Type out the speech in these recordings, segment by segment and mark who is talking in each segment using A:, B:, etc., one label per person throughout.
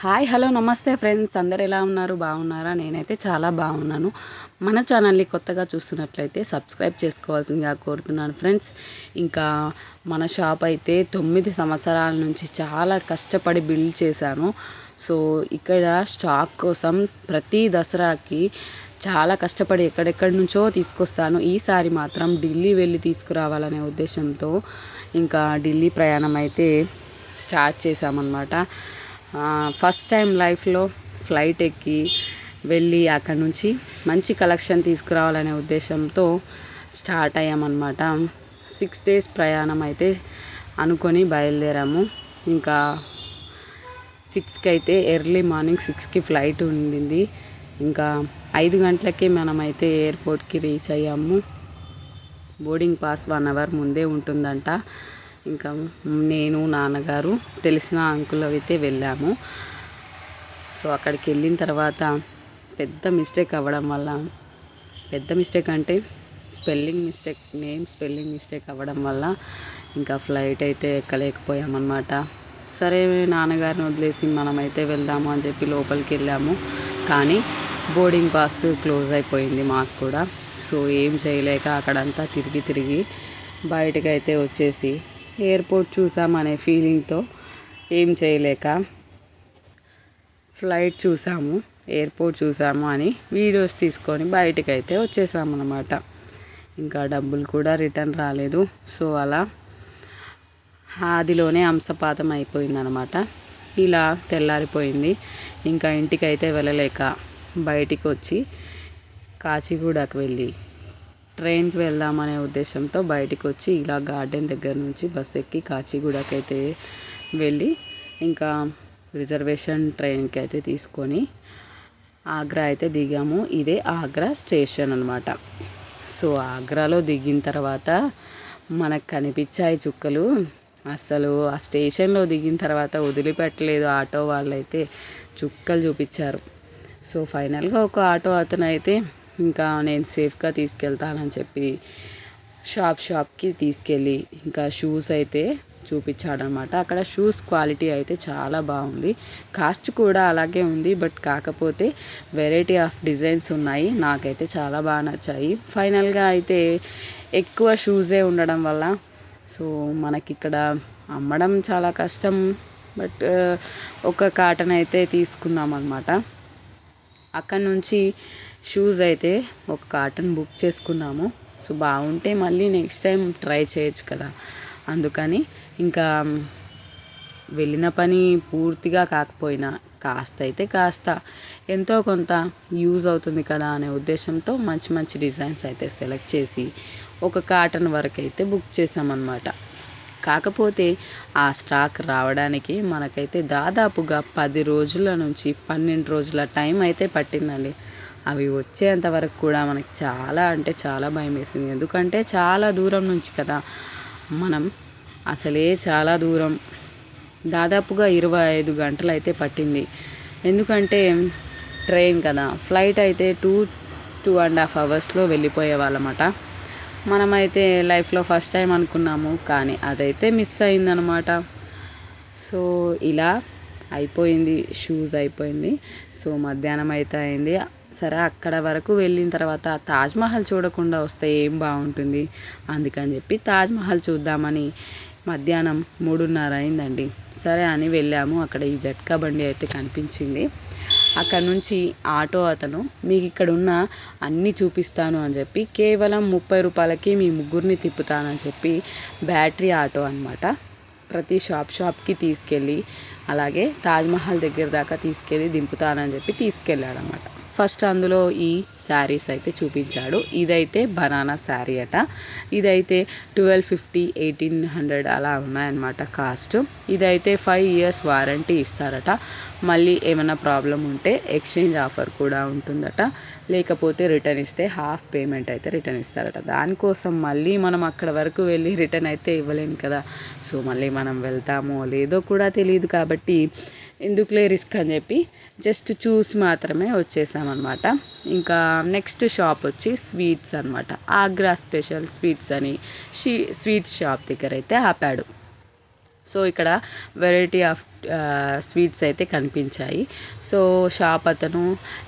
A: Hi hello నమస్తే friends. అందరు ఎలా ఉన్నారు? బాగున్నారా? నేనైతే చాలా బాగున్నాను. మన ఛానల్ని కొత్తగా చూస్తున్నట్లయితే సబ్స్క్రైబ్ చేసుకోవాల్సిందిగా కోరుతున్నాను ఫ్రెండ్స్. ఇంకా మన షాప్ అయితే తొమ్మిది సంవత్సరాల నుంచి చాలా కష్టపడి బిల్డ్ చేశాను. సో ఇక్కడ స్టాక్ కోసం ప్రతి దసరాకి చాలా కష్టపడి ఎక్కడెక్కడి నుంచో తీసుకొస్తాను. ఈసారి మాత్రం ఢిల్లీ వెళ్ళి తీసుకురావాలనే ఉద్దేశంతో ఇంకా ఢిల్లీ ప్రయాణం అయితే స్టార్ట్ చేశామన్నమాట. ఫస్ట్ టైం లైఫ్లో ఫ్లైట్ ఎక్కి వెళ్ళి అక్కడ నుంచి మంచి కలెక్షన్ తీసుకురావాలనే ఉద్దేశంతో స్టార్ట్ అయ్యామన్నమాట. సిక్స్ డేస్ ప్రయాణం అయితే అనుకొని బయలుదేరాము. ఇంకా సిక్స్కి అయితే ఎర్లీ మార్నింగ్ సిక్స్కి ఫ్లైట్ ఉండింది. ఇంకా ఐదు గంటలకి మనమైతే ఎయిర్పోర్ట్కి రీచ్ అయ్యాము. బోర్డింగ్ పాస్ వన్ అవర్ ముందే ఉంటుందంట. ఇంకా నేను నాన్నగారు తెలిసిన అంకుల్ అయితే వెళ్ళాము. సో అక్కడికి వెళ్ళిన తర్వాత పెద్ద మిస్టేక్ అవ్వడం వల్ల పెద్ద మిస్టేక్ అంటే spelling mistake name spelling mistake అవ్వడం వల్ల ఇంకా ఫ్లైట్ అయితే ఎక్కలేకపోయామన్నమాట. సరే నాన్నగారిని వదిలేసి మనమైతే వెళ్దాము అని చెప్పి లోపలికి వెళ్ళాము. కానీ బోర్డింగ్ పాస్ క్లోజ్ అయిపోయింది మాకు కూడా. సో ఏం చేయలేక అక్కడంతా తిరిగి తిరిగి బయటకైతే అయితే వచ్చేసి ఎయిర్పోర్ట్ చూసామనే ఫీలింగ్తో ఏం చేయలేక ఫ్లైట్ చూసాము ఎయిర్పోర్ట్ చూసాము అని వీడియోస్ తీసుకొని బయటకు అయితే వచ్చేసామన్నమాట. ఇంకా డబ్బులు కూడా రిటర్న్ రాలేదు. సో అలా ఆదిలోనే అంశపాతం అయిపోయిందనమాట ఇలా తెల్లారిపోయింది. ఇంకా ఇంటికి అయితే వెళ్ళలేక బయటికి వచ్చి కాచిగూడకు వెళ్ళి ట్రైన్కి వెళ్దామనే ఉద్దేశంతో బయటికి వచ్చి ఇలా గార్డెన్ దగ్గర నుంచి బస్ ఎక్కి కాచిగూడకి అయితే వెళ్ళి ఇంకా రిజర్వేషన్ ట్రైన్కి అయితే తీసుకొని ఆగ్రా అయితే దిగాము. ఇదే ఆగ్రా స్టేషన్ అనమాట సో ఆగ్రాలో దిగిన తర్వాత మనకు కనిపించాయి చుక్కలు. అసలు ఆ స్టేషన్లో దిగిన తర్వాత వదిలిపెట్టలేదు ఆటో వాళ్ళైతే. చుక్కలు చూపించారు. సో ఫైనల్గా ఒక ఆటో అతను అయితే ఇంకా నేను సేఫ్గా తీసుకెళ్తానని చెప్పి షాప్ షాప్కి తీసుకెళ్ళి ఇంకా షూస్ అయితే చూపించాడనమాట. అక్కడ షూస్ క్వాలిటీ అయితే చాలా బాగుంది. కాస్ట్ కూడా అలాగే ఉంది బట్ కాకపోతే వెరైటీ ఆఫ్ డిజైన్స్ ఉన్నాయి. నాకైతే చాలా బాగా నచ్చాయి. ఫైనల్గా అయితే ఎక్కువ షూసే ఉండడం వల్ల సో మనకి ఇక్కడ అమ్మడం చాలా కష్టం. బట్ ఒక కాటన్ అయితే తీసుకున్నాం అనమాట అక్కడ నుంచి షూస్ అయితే ఒక కాటన్ బుక్ చేసుకున్నాము. సో బాగుంటే మళ్ళీ నెక్స్ట్ టైం ట్రై చేయొచ్చు కదా. అందుకని ఇంకా వెళ్ళిన పని పూర్తిగా కాకపోయినా కాస్త అయితే కాస్త. ఎంతో కొంత యూజ్ అవుతుంది కదా అనే ఉద్దేశంతో మంచి మంచి డిజైన్స్ అయితే సెలెక్ట్ చేసి ఒక కాటన్ వరకు అయితే బుక్ చేసామన్నమాట కాకపోతే ఆ స్టాక్ రావడానికి మనకైతే దాదాపుగా పది రోజుల నుంచి పన్నెండు రోజుల టైం అయితే పట్టిందండి. అవి వచ్చేంత వరకు కూడా మనకి చాలా అంటే చాలా భయం వేసింది. ఎందుకంటే చాలా దూరం నుంచి కదా మనం అసలే చాలా దూరం దాదాపుగా ఇరవై ఐదు గంటలు అయితే పట్టింది. ఎందుకంటే ట్రైన్ కదా ఫ్లైట్ అయితే టూ టూ అండ్ హాఫ్ అవర్స్లో వెళ్ళిపోయే వాళ్ళమాట. మనమైతే లైఫ్లో ఫస్ట్ టైం అనుకున్నాము కానీ అదైతే మిస్ అయిందనమాట. సో ఇలా అయిపోయింది షూస్ అయిపోయింది. సో మధ్యాహ్నం అయితే అయింది. సరే అక్కడ వరకు వెళ్ళిన తర్వాత తాజ్మహల్ చూడకుండా వస్తే ఏం బాగుంటుంది? అందుకని చెప్పి తాజ్మహల్ చూద్దామని మధ్యాహ్నం మూడున్నర అయిందండి. సరే అని వెళ్ళాము. అక్కడ ఈ జట్కా బండి అయితే కనిపించింది. అక్కడ నుంచి ఆటో అతను మీకు ఇక్కడ ఉన్న అన్నీ చూపిస్తాను అని చెప్పి కేవలం ముప్పై రూపాయలకి మీ ముగ్గురిని తిప్పుతానని చెప్పి బ్యాటరీ ఆటో అనమాట ప్రతి షాప్ షాప్కి తీసుకెళ్ళి అలాగే తాజ్మహల్ దగ్గర దాకా తీసుకెళ్ళి దింపుతానని చెప్పి తీసుకెళ్ళాడనమాట ఫస్ట్ అందులో ఈ శారీస్ అయితే చూపించాడు. ఇదైతే బనానా శారీ అట. ఇదైతే ట్వెల్వ్ ఫిఫ్టీ ఎయిటీన్ హండ్రెడ్ అలా ఉన్నాయన్నమాట కాస్ట్. ఇదైతే ఫైవ్ ఇయర్స్ వారంటీ ఇస్తారట. మళ్ళీ ఏమైనా ప్రాబ్లం ఉంటే ఎక్స్చేంజ్ ఆఫర్ కూడా ఉంటుందట. లేకపోతే రిటర్న్ ఇస్తే హాఫ్ పేమెంట్ అయితే రిటర్న్ ఇస్తారట. దానికోసం మళ్ళీ మనం అక్కడ వరకు వెళ్ళి రిటర్న్ అయితే ఇవ్వలేము కదా. సో మళ్ళీ మనం వెళ్తామో లేదో కూడా తెలియదు కాబట్టి ఎందుకులే రిస్క్ అని చెప్పి జస్ట్ చూసి మాత్రమే వచ్చేసామన్నమాట. ఇంకా నెక్స్ట్ షాప్ వచ్చి స్వీట్స్ అనమాట ఆగ్రా స్పెషల్ స్వీట్స్ అని షీ స్వీట్స్ షాప్ దగ్గర అయితే ఆపాడు. సో ఇక్కడ వెరైటీ ఆఫ్ స్వీట్స్ అయితే కనిపించాయి. సో షాప్ అతను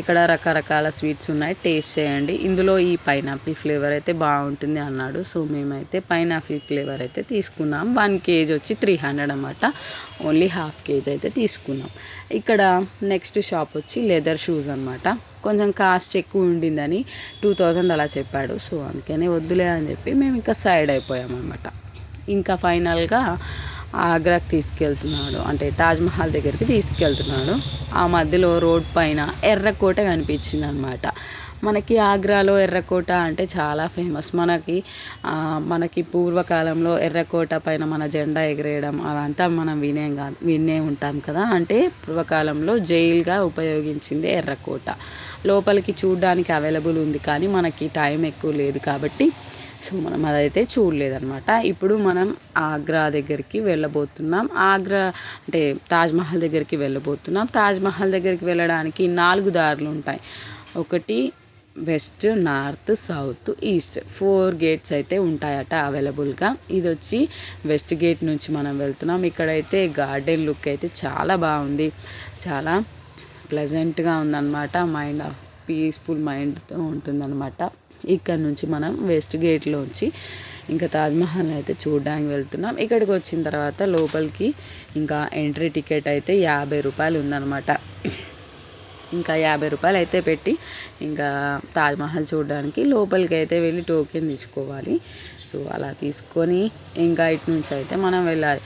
A: ఇక్కడ రకరకాల స్వీట్స్ ఉన్నాయి. టేస్ట్ చేయండి. ఇందులో ఈ పైనాపిల్ ఫ్లేవర్ అయితే బాగుంటుంది అన్నాడు. సో మేమైతే పైనాపిల్ ఫ్లేవర్ అయితే తీసుకున్నాం. వన్ కేజీ వచ్చి త్రీ హండ్రెడ్ అనమాట ఓన్లీ హాఫ్ కేజీ అయితే తీసుకున్నాం. ఇక్కడ నెక్స్ట్ షాప్ వచ్చి లెదర్ షూస్ అనమాట కొంచెం కాస్ట్ ఎక్కువ ఉండిందని టూ థౌజండ్ అలా చెప్పాడు. సో అందుకనే వద్దులే అని చెప్పి మేము ఇంకా సైడ్ అయిపోయాం అనమాట ఇంకా ఫైనల్గా ఆగ్రాకి తీసుకెళ్తున్నాడు. అంటే తాజ్మహల్ దగ్గరికి తీసుకెళ్తున్నాడు. ఆ మధ్యలో రోడ్ పైన ఎర్రకోట కనిపించింది అనమాట మనకి ఆగ్రాలో ఎర్రకోట అంటే చాలా ఫేమస్. మనకి మనకి పూర్వకాలంలో ఎర్రకోట పైన మన జెండా ఎగరేయడం అవంతా మనం వినే వినే ఉంటాం కదా. అంటే పూర్వకాలంలో జైలుగా ఉపయోగించింది ఎర్రకోట. లోపలికి చూడడానికి అవైలబుల్ ఉంది కానీ మనకి టైం ఎక్కువ లేదు కాబట్టి సో మనం అదైతే చూడలేదన్నమాట. ఇప్పుడు మనం ఆగ్రా దగ్గరికి వెళ్ళబోతున్నాం. ఆగ్రా అంటే తాజ్మహల్ దగ్గరికి వెళ్ళబోతున్నాం. తాజ్మహల్ దగ్గరికి వెళ్ళడానికి నాలుగు దారులు ఉంటాయి. ఒకటి west north south east. Four gates అయితే ఉంటాయట అవైలబుల్గా. ఇది వచ్చి వెస్ట్ గేట్ నుంచి మనం వెళ్తున్నాం. ఇక్కడైతే గార్డెన్ లుక్ అయితే చాలా బాగుంది. చాలా ప్లెజెంట్గా ఉందన్నమాట. మైండ్ పీస్ఫుల్ మైండ్తో ఉంటుందన్నమాట. ఇక్కడ నుంచి మనం వెస్ట్ గేట్లోంచి ఇంకా తాజ్మహల్ అయితే చూడడానికి వెళ్తున్నాం. ఇక్కడికి వచ్చిన తర్వాత లోపలికి ఇంకా ఎంట్రీ టికెట్ అయితే యాభై రూపాయలు ఉందన్నమాట. ఇంకా యాభై రూపాయలు అయితే పెట్టి ఇంకా తాజ్మహల్ చూడడానికి లోపలికి అయితే వెళ్ళి టోకెన్ తీసుకోవాలి. సో అలా తీసుకొని ఇంకా ఇటు నుంచి అయితే మనం వెళ్ళాలి.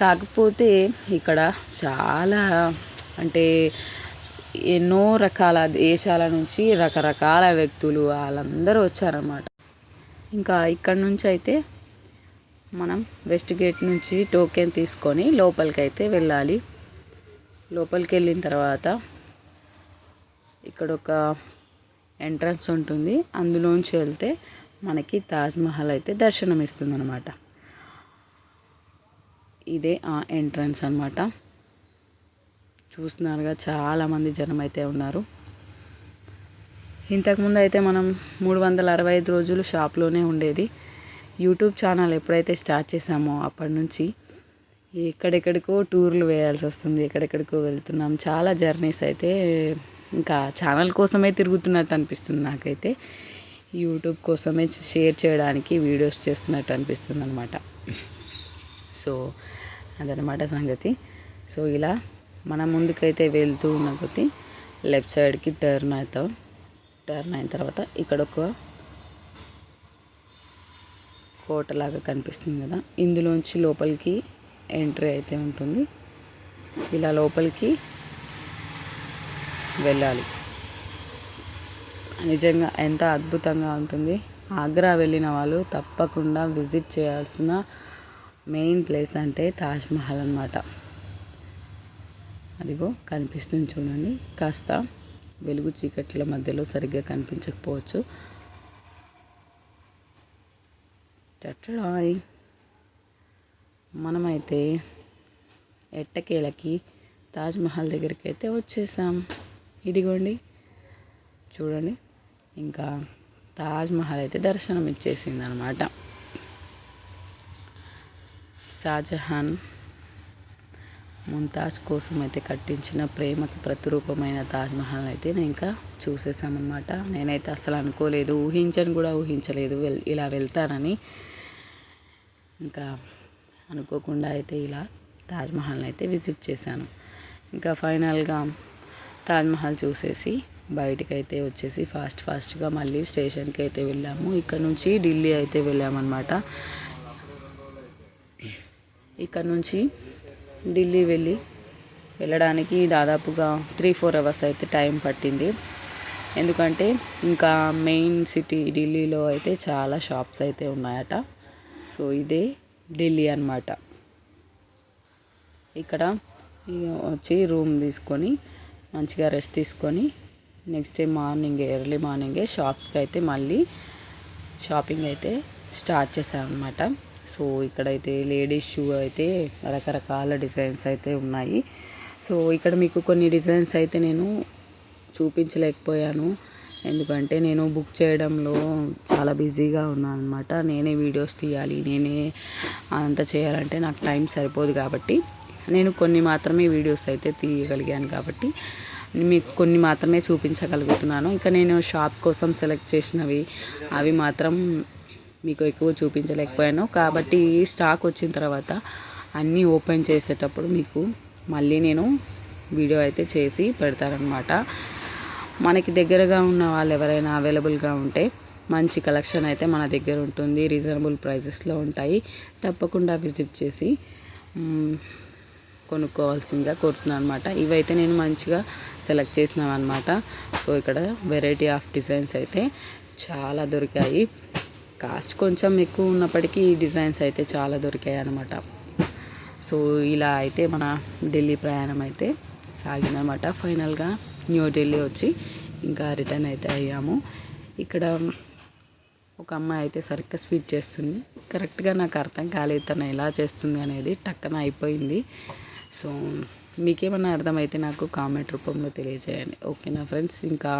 A: కాకపోతే ఇక్కడ చాలా అంటే ఎన్నో రకాల దేశాల నుంచి రకరకాల వ్యక్తులు వాళ్ళందరూ వచ్చారన్నమాట. ఇంకా ఇక్కడ నుంచి అయితే మనం వెస్ట్ గేట్ నుంచి టోకెన్ తీసుకొని లోపలికి అయితే వెళ్ళాలి. లోపలికి వెళ్ళిన తర్వాత ఇక్కడ ఒక ఎంట్రన్స్ ఉంటుంది. అందులోంచి వెళ్తే మనకి తాజ్మహల్ అయితే దర్శనం ఇస్తుంది అనమాట ఇదే ఆ ఎంట్రన్స్ అనమాట చూస్తున్నారుగా చాలామంది జనం అయితే ఉన్నారు. ఇంతకుముందు అయితే మనం మూడు వందల అరవై ఐదు రోజులు షాప్లోనే ఉండేది. యూట్యూబ్ ఛానల్ ఎప్పుడైతే స్టార్ట్ చేసామో అప్పటి నుంచి ఎక్కడెక్కడికో టూర్లు వేయాల్సి వస్తుంది ఎక్కడెక్కడికో వెళ్తున్నాం. చాలా జర్నీస్ అయితే ఇంకా ఛానల్ కోసమే తిరుగుతున్నట్టు అనిపిస్తుంది నాకైతే. యూట్యూబ్ కోసమే షేర్ చేయడానికి వీడియోస్ చేస్తున్నట్టు అనిపిస్తుంది అనమాట సో అదనమాట సంగతి. సో ఇలా మనం ముందుకైతే వెళ్తూ ఉన్న కొద్దీ లెఫ్ట్ సైడ్కి టర్న్ అవుతాం టర్న్ అయిన తర్వాత ఇక్కడ ఒక కోటలాగా కనిపిస్తుంది కదా ఇందులోంచి లోపలికి ఎంట్రీ అయితే ఉంటుంది. ఇలా లోపలికి వెళ్ళాలి. నిజంగా ఎంత అద్భుతంగా ఉంటుంది. ఆగ్రా వెళ్ళిన వాళ్ళు తప్పకుండా విజిట్ చేయాల్సిన మెయిన్ ప్లేస్ అంటే తాజ్మహల్ అన్నమాట. అదిగో కనిపిస్తుంది చూడండి. కాస్త వెలుగు చీకట్ల మధ్యలో సరిగ్గా కనిపించకపోవచ్చు. చట్టడాయ్ మనమైతే ఎట్టకేలకి తాజ్మహల్ దగ్గరికి అయితే వచ్చేసాం. ఇదిగోండి. చూడండి. ఇంకా తాజ్మహల్ అయితే దర్శనం ఇచ్చేసింది అనమాట షాజహాన్ ముంతాజ్ కోసం అయితే కట్టించిన ప్రేమకి ప్రతిరూపమైన తాజ్మహల్ అయితే నేను ఇంకా చూసేసామన్నమాట నేనైతే అసలు అనుకోలేదు. ఊహించని కూడా ఊహించలేదు. వెల్ ఇలా వెళ్తానని. ఇంకా అనుకోకుండా అయితే ఇలా తాజ్మహల్ని అయితే విజిట్ చేశాను. ఇంకా ఫైనల్గా తాజ్మహల్ చూసేసి బయటికి అయితే వచ్చేసి ఫాస్ట్ ఫాస్ట్గా మళ్ళీ స్టేషన్కి అయితే వెళ్ళాము. ఇక్కడ నుంచి ఢిల్లీ అయితే వెళ్ళామన్నమాట. ఇక్కడ నుంచి ఢిల్లీ వెళ్ళి వెళ్ళడానికి దాదాపుగా త్రీ ఫోర్ అవర్స్ అయితే టైం పట్టింది. ఎందుకంటే ఇంకా మెయిన్ సిటీ ఢిల్లీలో అయితే చాలా షాప్స్ అయితే ఉన్నాయట. సో ఇదే ఢిల్లీ అన్నమాట. ఇక్కడ వచ్చి రూమ్ తీసుకొని మంచిగా రెస్ట్ తీసుకొని నెక్స్ట్ డే మార్నింగ్ ఎర్లీ మార్నింగే షాప్స్కి అయితే మళ్ళీ షాపింగ్ అయితే స్టార్ట్ చేసామన్నమాట సో ఇక్కడైతే లేడీస్ షూ అయితే రకరకాల డిజైన్స్ అయితే ఉన్నాయి. సో ఇక్కడ మీకు కొన్ని డిజైన్స్ అయితే నేను చూపించలేకపోయాను. ఎందుకంటే నేను బుక్ చేయడంలో చాలా బిజీగా ఉన్నాను అనమాట నేనే వీడియోస్ తీయాలి నేనే అంతా చేయాలంటే నాకు టైం సరిపోదు కాబట్టి నేను కొన్ని మాత్రమే వీడియోస్ అయితే తీయగలిగాను కాబట్టి మీకు కొన్ని మాత్రమే చూపించగలుగుతున్నాను. ఇంకా నేను షాప్ కోసం సెలెక్ట్ చేసినవి అవి మాత్రం మీకు ఎక్కువ చూపించలేకపోయాను. కాబట్టి స్టాక్ వచ్చిన తర్వాత అన్నీ ఓపెన్ చేసేటప్పుడు మీకు మళ్ళీ నేను వీడియో అయితే చేసి పెడతారనమాట మనకి దగ్గరగా ఉన్న వాళ్ళు ఎవరైనా అవైలబుల్గా ఉంటే మంచి కలెక్షన్ అయితే మన దగ్గర ఉంటుంది. రీజనబుల్ ప్రైజెస్లో ఉంటాయి. తప్పకుండా విజిట్ చేసి కొనుక్కోవాల్సిందిగా కోరుతున్నాను అనమాట ఇవైతే నేను మంచిగా సెలెక్ట్ చేసినాను అనమాట సో ఇక్కడ వెరైటీ ఆఫ్ డిజైన్స్ అయితే చాలా దొరికాయి. కాస్ట్ కొంచెం ఎక్కువ ఉన్నప్పటికీ ఈ డిజైన్స్ అయితే చాలా దొరికాయి అనమాట సో ఇలా అయితే మన ఢిల్లీ ప్రయాణం అయితే సాగిందనమాట ఫైనల్గా న్యూ ఢిల్లీ వచ్చి ఇంకా రిటర్న్ అయితే అయ్యాము. ఇక్కడ ఒక అమ్మాయి అయితే సరిగ్గా స్వీట్ చేస్తుంది. కరెక్ట్గా నాకు అర్థం కాలేదు తను ఎలా చేస్తుంది అనేది టక్కన అయిపోయింది. సో మీకేమన్నా అర్థమైతే నాకు కామెంట్ రూపంలో తెలియజేయండి. ఓకేనా ఫ్రెండ్స్? ఇంకా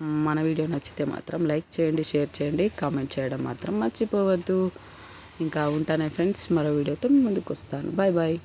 A: మన వీడియో నచ్చితే మాత్రం లైక్ చేయండి షేర్ చేయండి కామెంట్ చేయడం మాత్రం మర్చిపోవద్దు. ఇంకా ఉంటానే ఫ్రెండ్స్ మరో వీడియోతో ముందుకు వస్తాను. Bye bye.